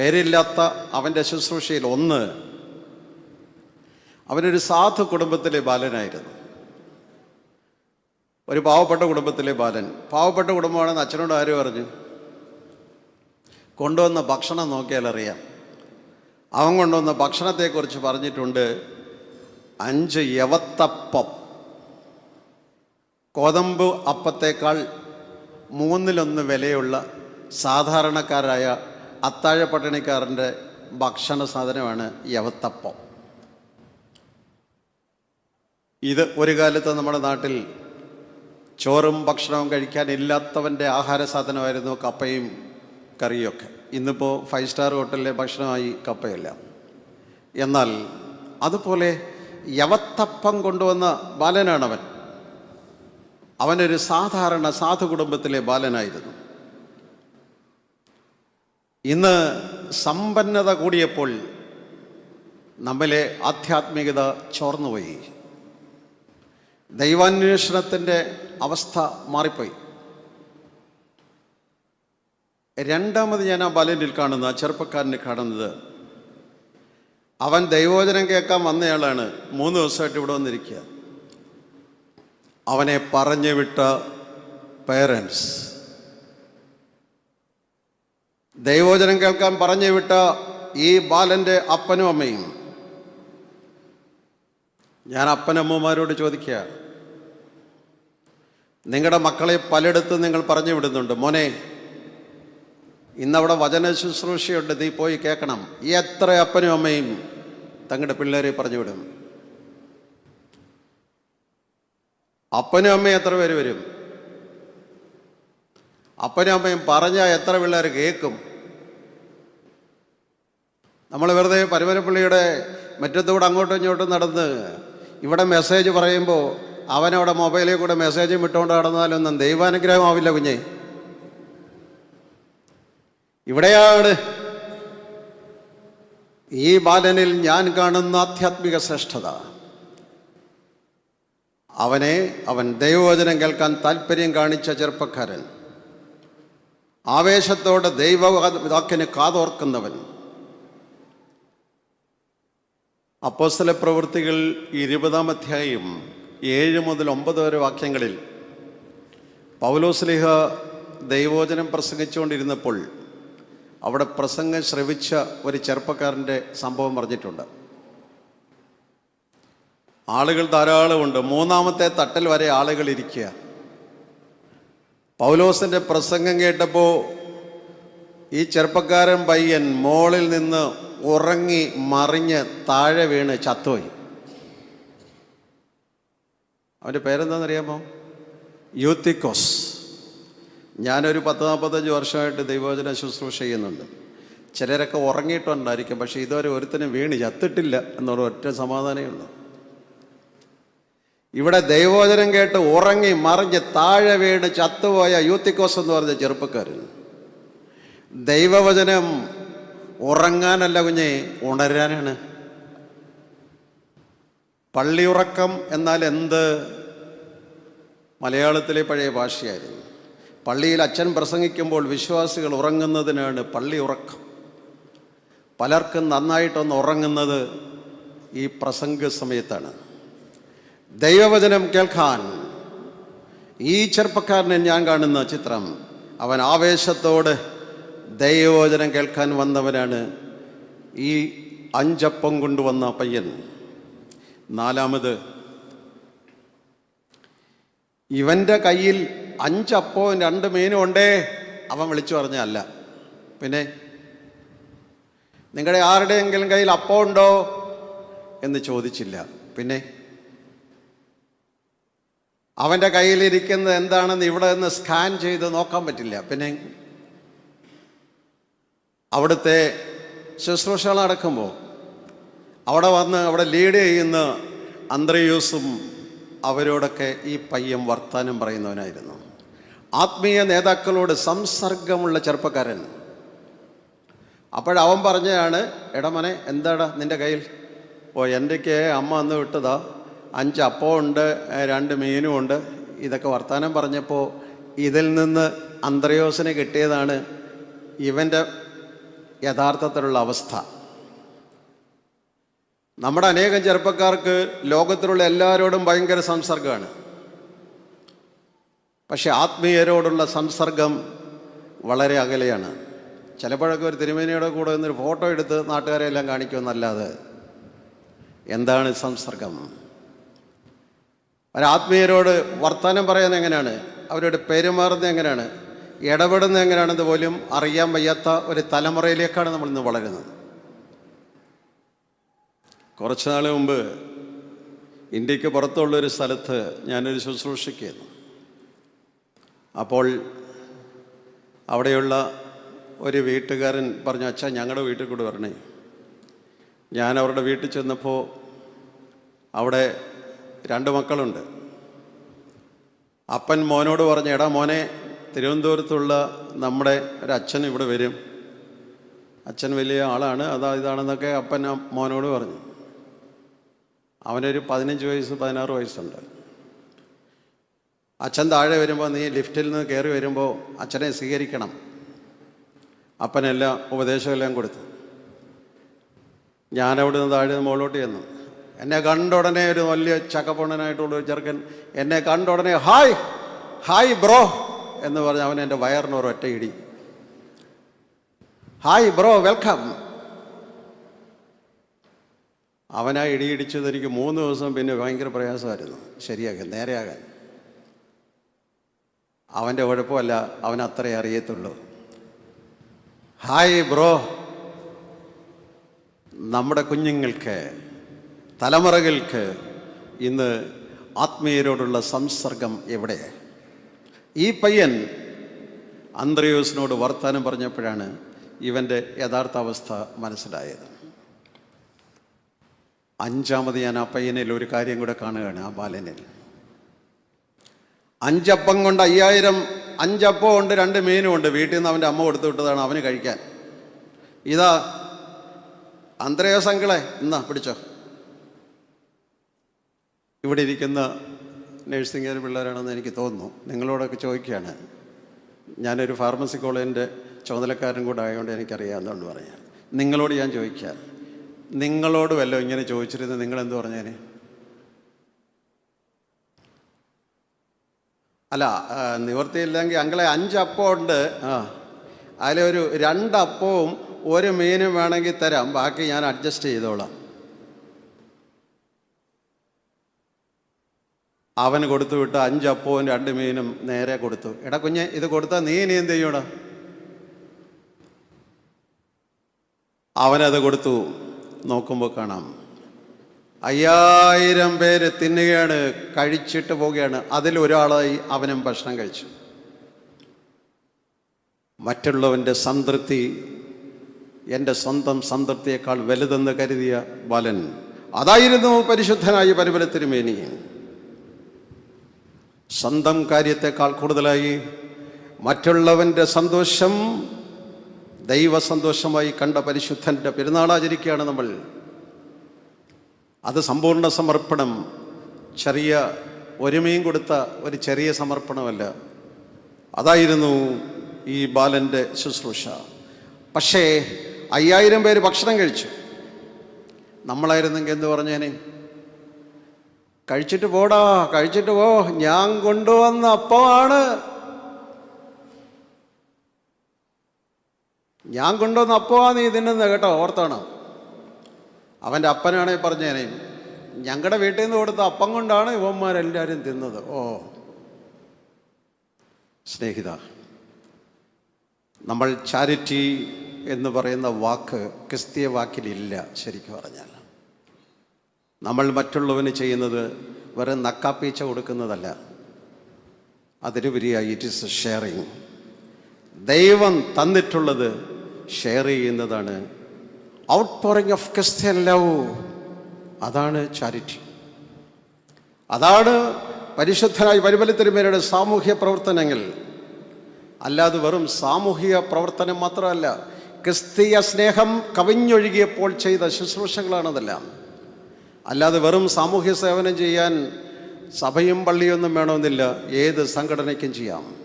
പേരില്ലാത്ത അവന്റെ ശുശ്രൂഷയിൽ ഒന്ന് അവനൊരു സാധു കുടുംബത്തിലെ ബാലനായിരുന്നു. ഒരു പാവപ്പെട്ട കുടുംബത്തിലെ ബാലൻ. പാവപ്പെട്ട കുടുംബമാണെന്ന് അച്ഛനോട് ആരും പറഞ്ഞു? കൊണ്ടുവന്ന ഭക്ഷണം നോക്കിയാൽ അറിയാം. അവൻ കൊണ്ടുവന്ന ഭക്ഷണത്തെക്കുറിച്ച് പറഞ്ഞിട്ടുണ്ട് അഞ്ച് യവത്തപ്പം. കോതമ്പ് അപ്പത്തേക്കാൾ മൂന്നിലൊന്ന് വിലയുള്ള സാധാരണക്കാരായ അത്താഴ പട്ടിണിക്കാരന്റെ ഭക്ഷണ സാധനമാണ് യവത്തപ്പം. ഇത് ഒരു കാലത്ത് നമ്മുടെ നാട്ടിൽ ചോറും ഭക്ഷണവും കഴിക്കാനില്ലാത്തവന്റെ ആഹാര സാധനമായിരുന്നു കപ്പയും കറിയൊക്കെ ഇന്നിപ്പോൾ ഫൈവ് സ്റ്റാർ ഹോട്ടലിലെ ഭക്ഷണമായി കപ്പയല്ല. എന്നാൽ അതുപോലെ യവത്തപ്പം കൊണ്ടുവന്ന ബാലനാണവൻ. അവനൊരു സാധാരണ സാധു കുടുംബത്തിലെ ബാലനായിരുന്നു. ഇന്ന് സമ്പന്നത കൂടിയപ്പോൾ നമ്മിലെ ആധ്യാത്മികത ചോർന്നുപോയി. ദൈവാന്വേഷണത്തിന്റെ അവസ്ഥ മാറിപ്പോയി. രണ്ടാമത് ഞാൻ ആ ബാലനിൽ കാണുന്ന ചെറുപ്പക്കാരനെ കാണുന്നത് അവൻ ദൈവോചനം കേൾക്കാൻ വന്നയാളാണ്. മൂന്ന് ദിവസമായിട്ട് ഇവിടെ വന്നിരിക്കുക. അവനെ പറഞ്ഞു വിട്ട പേരൻസ് ദൈവോചനം കേൾക്കാൻ പറഞ്ഞു വിട്ട ഈ ബാലന്റെ അപ്പനും അമ്മയും. ഞാൻ അപ്പനമ്മമാരോട് ചോദിക്കുക നിങ്ങളുടെ മക്കളെ പലയിടത്തും നിങ്ങൾ പറഞ്ഞു വിടുന്നുണ്ട്. മോനെ ഇന്നവിടെ വചന ശുശ്രൂഷയുണ്ട് നീ പോയി കേൾക്കണം. എത്ര അപ്പനും അമ്മയും തങ്ങളുടെ പിള്ളേരെ പറഞ്ഞു വിടും. അപ്പനും അമ്മയും എത്ര പേര് വരും? അപ്പനും അമ്മയും പറഞ്ഞാൽ എത്ര പിള്ളേർ കേൾക്കും? നമ്മൾ വെറുതെ പരുവരപ്പള്ളിയുടെ മുറ്റത്തൂടെ അങ്ങോട്ടും ഇങ്ങോട്ടും നടന്ന് ഇവിടെ മെസ്സേജ് പറയുമ്പോൾ അവനവിടെ മൊബൈലിൽ കൂടെ മെസ്സേജും വിട്ടുകൊണ്ട് നടന്നാലൊന്നും ദൈവാനുഗ്രഹമാവില്ല കുഞ്ഞെ. ഇവിടെയാണ് ഈ ബാലനിൽ ഞാൻ കാണുന്ന ആധ്യാത്മിക ശ്രേഷ്ഠത. അവനെ അവൻ ദൈവവചനം കേൾക്കാൻ താല്പര്യം കാണിച്ച ചെറുപ്പക്കാരൻ. ആവേശത്തോടെ ദൈവവാക്കിന് കാതോർക്കുന്നവൻ. അപ്പോസ്തല പ്രവൃത്തികൾ ഇരുപതാം അധ്യായം ഏഴ് മുതൽ ഒമ്പത് വരെ വാക്യങ്ങളിൽ പൗലോസ്ലിഹ ദൈവോചനം പ്രസംഗിച്ചുകൊണ്ടിരുന്നപ്പോൾ അവിടെ പ്രസംഗം ശ്രവിച്ച ഒരു ചെറുപ്പക്കാരന്റെ സംഭവം പറഞ്ഞിട്ടുണ്ട് ആളുകൾ ധാരാളമുണ്ട്. മൂന്നാമത്തെ തട്ടൽ വരെ ആളുകൾ ഇരിക്കുക. പൗലോസിന്റെ പ്രസംഗം കേട്ടപ്പോൾ ഈ ചെറുപ്പക്കാരൻ പയ്യൻ മോളിൽ നിന്ന് ഉറങ്ങി മറിഞ്ഞ് താഴെ വീണ് ചത്തുപോയി. അവന്റെ പേരെന്താണെന്നറിയാമോ? യൂത്തിക്കോസ്. ഞാനൊരു പത്ത് നാൽപ്പത്തഞ്ച് വർഷമായിട്ട് ദൈവവചന ശുശ്രൂഷ ചെയ്യുന്നുണ്ട്. ചിലരൊക്കെ ഉറങ്ങിയിട്ടുണ്ടായിരിക്കും പക്ഷേ ഇതുവരെ ഒരുത്തനും വീണ് ചത്തിട്ടില്ല എന്നുള്ള ഒറ്റ സമാധാനമേ ഉള്ളൂ. ഇവിടെ ദൈവവചനം കേട്ട് ഉറങ്ങി മറിഞ്ഞ് താഴെ വീണ് ചത്തുപോയ യൂത്തിക്കോസ് എന്ന് പറഞ്ഞ ചെറുപ്പക്കാരൻ ദൈവവചനം ഉറങ്ങാനല്ല കുഞ്ഞെ ഉണരാനാണ്. പള്ളിയുറക്കം എന്നാൽ എന്ത്? മലയാളത്തിലെ പഴയ ഭാഷയായിരുന്നു. പള്ളിയിൽ അച്ഛൻ പ്രസംഗിക്കുമ്പോൾ വിശ്വാസികൾ ഉറങ്ങുന്നതിനാണ് പള്ളി ഉറക്കം പലർക്കും നന്നായിട്ടൊന്ന് ഉറങ്ങുന്നത് ഈ പ്രസംഗ സമയത്താണ്. ദൈവവചനം കേൾക്കാൻ. ഈ ചെറുപ്പക്കാരനെ ഞാൻ കാണുന്ന ചിത്രം അവൻ ആവേശത്തോട് ദൈവവചനം കേൾക്കാൻ വന്നവനാണ് ഈ അഞ്ചപ്പം കൊണ്ടുവന്ന പയ്യൻ. നാലാമത് ഇവന്റെ കയ്യിൽ അഞ്ചപ്പവും രണ്ട് മീനും ഉണ്ടേ? അവൻ വിളിച്ചു പറഞ്ഞല്ല പിന്നെ നിങ്ങളുടെ ആരുടെയെങ്കിലും കയ്യിൽ അപ്പം ഉണ്ടോ? എന്ന് ചോദിച്ചില്ല. പിന്നെ അവന്റെ കയ്യിലിരിക്കുന്നത് എന്താണെന്ന് ഇവിടെ നിന്ന് സ്കാൻ ചെയ്ത് നോക്കാൻ പറ്റില്ല. പിന്നെ അവിടുത്തെ ശുശ്രൂഷകൾ നടക്കുമ്പോൾ അവിടെ വന്ന് അവിടെ ലീഡ് ചെയ്യുന്ന അന്ത്രയൂസും അവരോടൊക്കെ ഈ പയ്യൻ വർത്താനം പറയുന്നവനായിരുന്നു. ആത്മീയ നേതാക്കളോട് സംസർഗമുള്ള ചെറുപ്പക്കാരൻ. അപ്പോഴവൻ പറഞ്ഞതാണ് എടമനെ എന്താടാ നിന്റെ കയ്യിൽ? ഓ എന്റെക്ക് അമ്മ അന്ന് വിട്ടതാ. അഞ്ച് അപ്പമുണ്ട് രണ്ട് മീനും ഉണ്ട്. ഇതൊക്കെ വർത്താനം പറഞ്ഞപ്പോൾ ഇതിൽ നിന്ന് അന്ത്രയോസിന് കിട്ടിയതാണ് ഇവന്റെ യഥാർത്ഥത്തിലുള്ള അവസ്ഥ. നമ്മുടെ അനേകം ചെറുപ്പക്കാർക്ക് ലോകത്തിലുള്ള എല്ലാവരോടും ഭയങ്കര സംസർഗമാണ്. പക്ഷെ ആത്മീയരോടുള്ള സംസർഗം വളരെ അകലെയാണ്. ചിലപ്പോഴൊക്കെ ഒരു തിരുമേനിയുടെ കൂടെ നിന്നൊരു ഫോട്ടോ എടുത്ത് നാട്ടുകാരെ എല്ലാം കാണിക്കുമെന്നല്ലാതെ എന്താണ് സംസർഗം? ഒരാത്മീയരോട് വർത്തമാനം പറയുന്നത് എങ്ങനെയാണ്? അവരോട് പെരുമാറുന്നത് എങ്ങനെയാണ്? ഇടപെടുന്നത് എങ്ങനെയാണെന്ന് പോലും അറിയാൻ വയ്യാത്ത ഒരു തലമുറയിലേക്കാണ് നമ്മൾ ഇന്ന് വളരുന്നത്. കുറച്ച് നാൾ മുമ്പ് ഇന്ത്യയ്ക്ക് പുറത്തുള്ളൊരു സ്ഥലത്ത് ഞാനൊരു ശുശ്രൂഷയ്ക്കായിരുന്നു. അപ്പോൾ അവിടെയുള്ള ഒരു വീട്ടുകാരൻ പറഞ്ഞു അച്ഛാ ഞങ്ങളുടെ വീട്ടിൽ കൂടെ വരണേ. ഞാൻ അവരുടെ വീട്ടിൽ ചെന്നപ്പോൾ അവിടെ രണ്ട് മക്കളുണ്ട്. അപ്പൻ മോനോട് പറഞ്ഞു എടാ മോനെ തിരുവനന്തപുരത്തുള്ള നമ്മുടെ ഒരു അച്ഛൻ ഇവിടെ വരും. അച്ഛൻ വലിയ ആളാണ്. അതാ ഇതാണെന്നൊക്കെ അപ്പൻ മോനോട് പറഞ്ഞു. അവനൊരു പതിനഞ്ച് വയസ്സ് പതിനാറ് വയസ്സുണ്ട്. അച്ഛൻ താഴെ വരുമ്പോൾ നീ ലിഫ്റ്റിൽ നിന്ന് കയറി വരുമ്പോൾ അച്ഛനെ സ്വീകരിക്കണം. അപ്പനെല്ലാം ഉപദേശമെല്ലാം കൊടുത്തു. ഞാനവിടെ നിന്ന് താഴെ മുകളിലോട്ട് ചെന്നു. എന്നെ കണ്ട ഉടനെ ഒരു വലിയ ചക്കപ്പൊണ്ണനായിട്ടുള്ള ഒരു ചെറുക്കൻ എന്നെ കണ്ട ഉടനെ ഹായ് ഹായ് ബ്രോ. എന്ന് പറഞ്ഞ് അവൻ എന്റെ വയറിന് ഒരു ഒറ്റ ഇടി. Hi bro welcome. അവനാ ഇടിയിടിച്ചത് എനിക്ക് മൂന്ന് ദിവസം പിന്നെ ഭയങ്കര പ്രയാസമായിരുന്നു. ശരിയാകാൻ നേരെയാകാൻ. അവന്റെ കുഴപ്പമല്ല അവൻ അത്രേ അറിയത്തുള്ളൂ. Hi bro. നമ്മുടെ കുഞ്ഞുങ്ങൾക്ക് തലമുറകൾക്ക് ഇന്ന് ആത്മീയരോടുള്ള സംസർഗം എവിടെ? ഈ പയ്യൻ അന്ത്രയോസിനോട് വർത്താനം പറഞ്ഞപ്പോഴാണ് ഇവന്റെ യഥാർത്ഥ അവസ്ഥ മനസ്സിലായത്. അഞ്ചാമത് ഞാൻ ആ പയ്യനിൽ ഒരു കാര്യം കൂടെ കാണുകയാണ് ആ ബാലനിൽ. അഞ്ചപ്പം കൊണ്ട് അയ്യായിരം അഞ്ചപ്പം ഉണ്ട് രണ്ട് മീനും ഉണ്ട്. വീട്ടിൽ നിന്ന് അവന്റെ അമ്മ കൊടുത്തു വിട്ടതാണ് അവന് കഴിക്കാൻ. ഇതാ അന്ത്രയോസങ്കളെ എന്നാ പിടിച്ചോ. ഇവിടെ ഇരിക്കുന്ന നഴ്സിംഗ് പിള്ളേരാണെന്ന് എനിക്ക് തോന്നുന്നു. നിങ്ങളോടൊക്കെ ചോദിക്കുകയാണ്. ഞാനൊരു ഫാർമസി കോളേജിന്റെ ചുമതലക്കാരൻ കൂടെ ആയതുകൊണ്ട് എനിക്കറിയാമെന്നുകൊണ്ട് പറയാം നിങ്ങളോട് ഞാൻ ചോദിക്കാം. നിങ്ങളോട് വല്ല ഇങ്ങനെ ചോദിച്ചിരുന്നത് നിങ്ങൾ എന്ത് പറഞ്ഞേനെ? അല്ല നിവർത്തിയില്ലെങ്കിൽ അങ്ങളെ അഞ്ച് ഉണ്ട്. ആ അതിലൊരു രണ്ടപ്പവും ഒരു മീനും വേണമെങ്കിൽ തരാം. ബാക്കി ഞാൻ അഡ്ജസ്റ്റ് ചെയ്തോളാം. അവന് കൊടുത്തു വിട്ട് അഞ്ചപ്പവും രണ്ട് മീനും നേരെ കൊടുത്തു. എടാ കുഞ്ഞെ ഇത് കൊടുത്താൽ നീ ഇനി എന്ത് ചെയ്യൂടാ അവനത് കൊടുത്തു. നോക്കുമ്പോൾ കാണാം. അയ്യായിരം പേര് തിന്നുകയാണ് കഴിച്ചിട്ട് പോവുകയാണ്. അതിൽ ഒരാളായി അവനും ഭക്ഷണം കഴിച്ചു. മറ്റുള്ളവന്റെ സംതൃപ്തി എന്റെ സ്വന്തം സംതൃപ്തിയേക്കാൾ വലുതെന്ന് കരുതിയ ബാലൻ അതായിരുന്നു പരിശുദ്ധനായ പരിമല തിരുമേനി സ്വന്തം കാര്യത്തെക്കാൾ കൂടുതലായി മറ്റുള്ളവന്റെ സന്തോഷം ദൈവ സന്തോഷമായി കണ്ട പരിശുദ്ധന്റെ പെരുന്നാളാചരിക്കുകയാണ് നമ്മൾ. അത് സമ്പൂർണ സമർപ്പണം ചെറിയ ഒരുമയും കൊടുത്ത ഒരു ചെറിയ സമർപ്പണമല്ല. അതായിരുന്നു ഈ ബാലന്റെ ശുശ്രൂഷ. പക്ഷേ അയ്യായിരം പേര് ഭക്ഷണം കഴിച്ചു. നമ്മളായിരുന്നെങ്കിൽ എന്ത് പറഞ്ഞേനെ? കഴിച്ചിട്ട് പോടാ കഴിച്ചിട്ട് പോ. ഞാൻ കൊണ്ടുവന്ന അപ്പമാണ് ഞാൻ കൊണ്ടുവന്ന അപ്പമാണ് നീ തിന്നുന്നത് കേട്ടോ ഓർത്തണം. അവന്റെ അപ്പനാണെ പറഞ്ഞേനെ ഞങ്ങളുടെ വീട്ടിൽ നിന്ന് കൊടുത്ത അപ്പം കൊണ്ടാണ് ഇവന്മാരെല്ലാവരും തിന്നത്. ഓ. സ്നേഹിത നമ്മൾ ചാരിറ്റി എന്ന് പറയുന്ന വാക്ക് ക്രിസ്തീയ വാക്കിലില്ല ശരിക്കും പറഞ്ഞാൽ. നമ്മൾ മറ്റുള്ളവന് ചെയ്യുന്നത് വെറും നക്കാപ്പീച്ച കൊടുക്കുന്നതല്ല. അതിലുപരിയായി ഇറ്റ് ഇസ് ഷെയറിങ് ദൈവം തന്നിട്ടുള്ളത് ഷെയർ ചെയ്യുന്നതാണ്. Out pouring of Christian love അതാണ് ചാരിറ്റി അതാണ് പരിശുദ്ധനായി പരിമല തിരുമേനയുടെ സാമൂഹ്യ പ്രവർത്തനങ്ങൾ. അല്ലാതെ വെറും സാമൂഹിക പ്രവർത്തനം മാത്രമല്ല ക്രിസ്തീയ സ്നേഹം കവിഞ്ഞൊഴുകിയപ്പോൾ ചെയ്ത ശുശ്രൂഷകളാണതെല്ലാം. അല്ലാതെ വെറും സാമൂഹ്യ സേവനം ചെയ്യാൻ സഭയും പള്ളിയൊന്നും വേണമെന്നില്ല. ഏത് സംഘടനയ്ക്കും ചെയ്യാം.